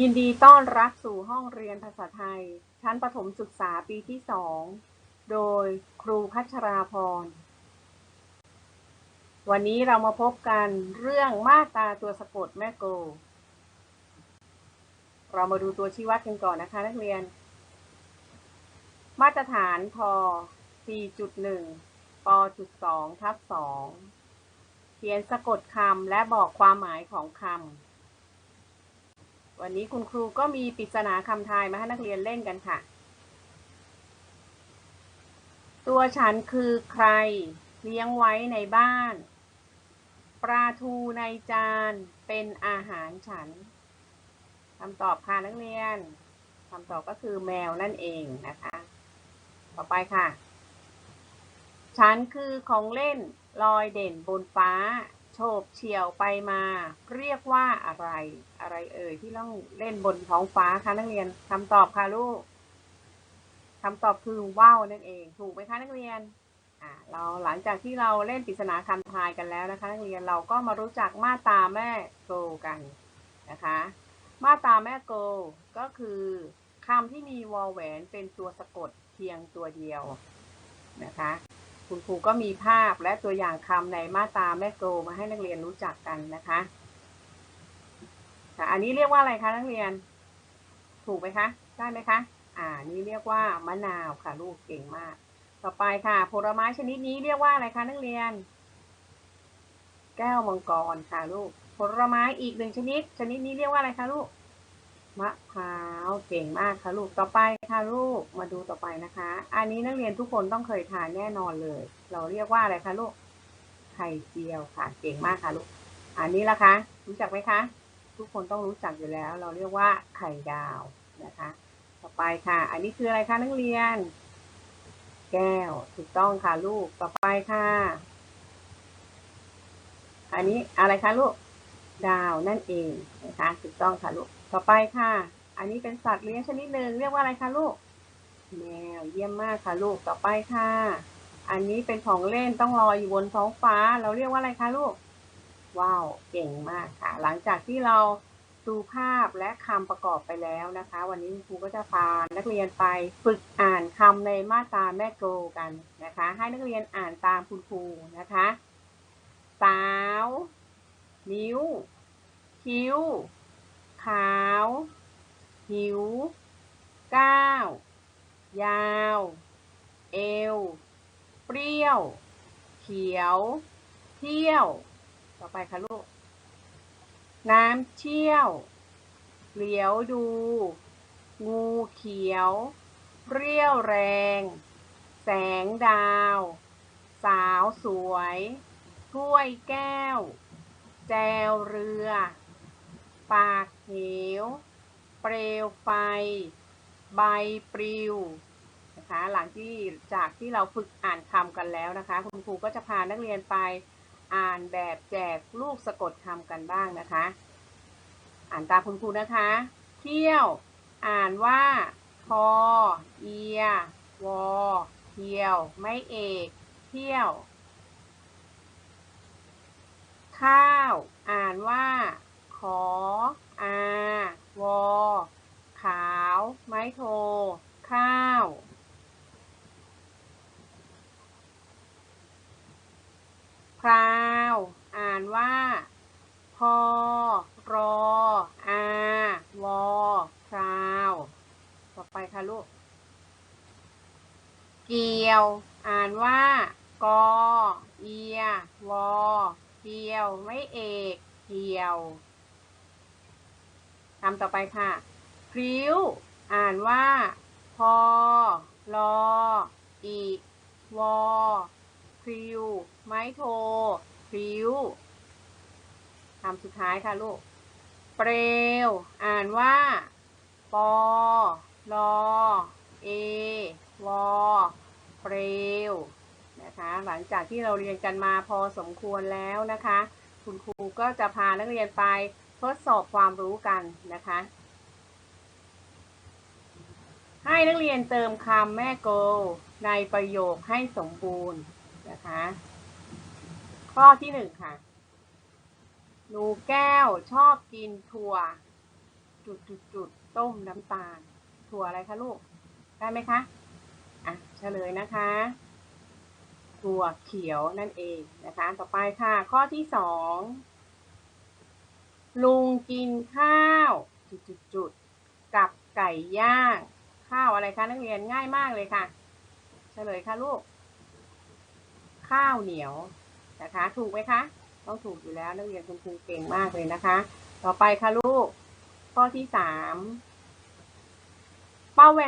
ยินดีต้อนรับสู่ห้องเรียนภาษาไทย ชั้นประถมศึกษาปีที่สอง โดยครูพัชราพร วันนี้เรามาพบกันเรื่องมาตราตัวสะกดแม่โก เรามาดูตัวชี้วัดกันก่อนนะคะนักเรียน มาตรฐานท4.1 ป 2 ทับ 2 เขียนสะกดคำและบอกความหมายของคำ วันนี้คุณครูก็มีปริศนาคำทายมาให้นักเรียนเล่นกันค่ะ ตัวฉันคือใคร เลี้ยงไว้ในบ้าน ปลาทูในจานเป็นอาหารฉันคำตอบค่ะนักเรียนคำตอบก็คือแมวนั่นเองนะคะ ต่อไปค่ะ ฉันคือของเล่นลอยเด่นบนฟ้า โฉบเฉี่ยวไปมา เรียกว่าอะไร อะไรเอ่ยที่ต้องเล่นบนท้องฟ้าคะนักเรียนคำตอบค่ะลูกคำตอบคือว่าวนั่นเอง ถูกไหมคะนักเรียนอ่าเราหลังจากที่เราเล่นปริศนาคำทายกันแล้วนะคะ นักเรียนเราก็มารู้จักมาตาแม่โกกันนะคะ มาตาแม่โกก็คือคำที่มีวอลแหวนเป็นตัวสะกดเพียงตัวเดียวนะคะ คุณครูก็มีภาพและตัวอย่างคำในมาตราแม่โกมาให้นักเรียนรู้จักกันนะคะค่ะอันนี้เรียกว่าอะไรคะนักเรียน ถูกไหมคะ ได้ไหมคะ อ่า นี่เรียกว่ามะนาวค่ะ ลูกเก่งมาก ต่อไปค่ะ ผลไม้ชนิดนี้เรียกว่าอะไรคะนักเรียน แก้วมังกรค่ะลูก ผลไม้อีกหนึ่งชนิด ชนิดนี้เรียกว่าอะไรคะลูก มะพร้าวเก่งมากค่ะลูกต่อไปค่ะลูกมาดูต่อไปนะคะ อันนี้นักเรียนทุกคนต้องเคยทานแน่นอนเลย เราเรียกว่าอะไรคะลูกไข่เจียวค่ะ เก่งมากค่ะลูกอันนี้ละคะรู้จักไหมคะ ทุกคนต้องรู้จักอยู่แล้ว เราเรียกว่าไข่ดาวนะคะ ต่อไปค่ะ อันนี้คืออะไรคะนักเรียน แก้วถูกต้องค่ะลูกต่อไปค่ะ อันนี้อะไรคะลูกดาวนั่นเองนะคะถูกต้องค่ะลูก ต่อไปค่ะ อันนี้เป็นสัตว์เลี้ยงชนิดหนึ่งเรียกว่าอะไรคะลูก แมวเยี่ยมมากค่ะลูก ต่อไปค่ะ อันนี้เป็นของเล่นต้องลอยอยู่บนท้องฟ้า เราเรียกว่าอะไรคะลูก ว้าว เก่งมากค่ะ หลังจากที่เราดูภาพและคำประกอบไปแล้วนะคะ วันนี้ครูก็จะพานักเรียนไปฝึกอ่านคำในมาตราแม่โกกันนะคะ ให้นักเรียนอ่านตามคุณครูนะคะ สาว นิ้ว คิ้ว ขาว หิว ก้าว ยาว เอว เปรี้ยว เขียว เที่ยว ต่อไปค่ะลูก น้ำเชี่ยว เหลียวดู งูเขียว เรียวแรง แสงดาว สาวสวย ถ้วยแก้ว แจวเรือ ปากเหว เปลวไฟ ใบปลิวนะคะหลังที่จากที่เราฝึกอ่านคำกันแล้วนะคะ คุณครูก็จะพานักเรียนไปอ่านแบบแจกลูกสะกดคำกันบ้างนะคะ อ่านตามคุณครูนะคะ เที่ยว อ่านว่าทอเอียวอเที่ยว ไม่เอก เที่ยว ข้าว อ่านว่า ขอ อาวอ ขาว ไม้โท ข้าว พราว อ่านว่า พอ รอ อา วอ พราว ต่อไปค่ะลูก เกี่ยว อ่านว่า กอ เอีย วอ เกี่ยว ไม่เอก เกี่ยวำต่อไปค่ะ พริ้ว อ่านว่า พอรออีวอพริ้ว ไม้โท พริ้วคำสุดท้ายค่ะลูก เปลว อ่านว่า ปอรอเอวอเปลวนะคะ หลังจากที่เราเรียนกันมาพอสมควรแล้วนะคะ คุณครูก็จะพานักเรียนไป ทดสอบความรู้กันนะคะ ให้นักเรียนเติมคำแม่โก ในประโยคให้สมบูรณ์นะคะ ข้อที่หนึ่งค่ะ หนูแก้วชอบกินถั่ว จุดจุดจุดต้มน้ำตาล ถั่วอะไรคะลูก ได้ไหมคะ อะเฉลยนะคะถั่วเขียวนั่นเองนะคะ ต่อไปค่ะ ข้อที่สอง ลุงกินข้าวจุดจุดกับไก่ย่าง ข้าวอะไรคะนักเรียนง่ายมากเลยค่ะเฉลยค่ะลูก ข้าวเหนียวนะคะ ถูกไหมคะ ต้องถูกอยู่แล้วนักเรียนคุณครูเก่งมากเลยนะคะ ต่อไปค่ะลูก ข้อที่สามป้าแว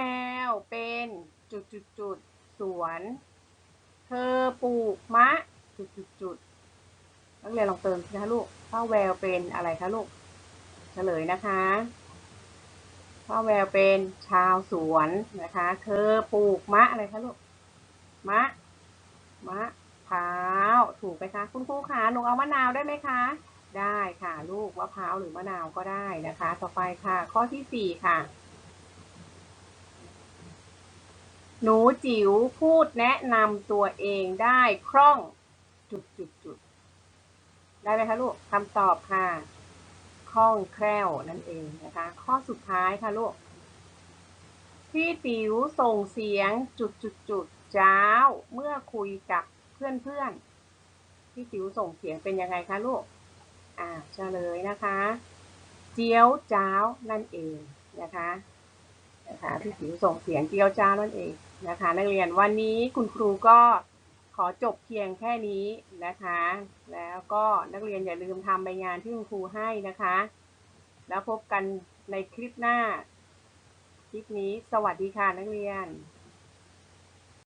วเป็นจุดจุดจุดสวน เธอปลูกมะ จุดจุดจุด นักเรียนลองเติมสิคะลูกป้าแววเป็นอะไรคะลูก เฉลยนะคะป้าแววเป็นชาวสวนนะคะเธอปลูกมะอะไรคะลูก มะ มะพร้าวถูกไหมคะ คุณครูคะหนูเอามะนาวได้ไหมคะ ได้ค่ะ ลูกมะพร้าวหรือมะนาวก็ได้นะคะ ต่อไปค่ะ ข้อที่สี่ค่ะ หนูจิ๋วพูดแนะนำตัวเองได้คล่องจุดจุดจุด ได้ไหมคะลูกคำตอบค่ะคล่องแคล่วนั่นเองนะคะ ข้อสุดท้ายค่ะลูกพี่ติ๋วส่งเสียงจุดจุดจุดจ้าวเมื่อคุยกับเพื่อนเพื่อนพี่ติ๋วส่งเสียงเป็นยังไงคะลูกอ่าเฉลยนะคะ เจียวจ้าวนั่นเองนะคะนะคะพี่ติ๋วส่งเสียงเจียวจ้าวนั่นเองนะคะ นักเรียนวันนี้คุณครูก็ ขอจบเพียงแค่นี้นะคะ แล้วก็นักเรียนอย่าลืมทำใบงานที่คุณครูให้นะคะ แล้วพบกันในคลิปหน้า คลิปนี้สวัสดีค่ะนักเรียน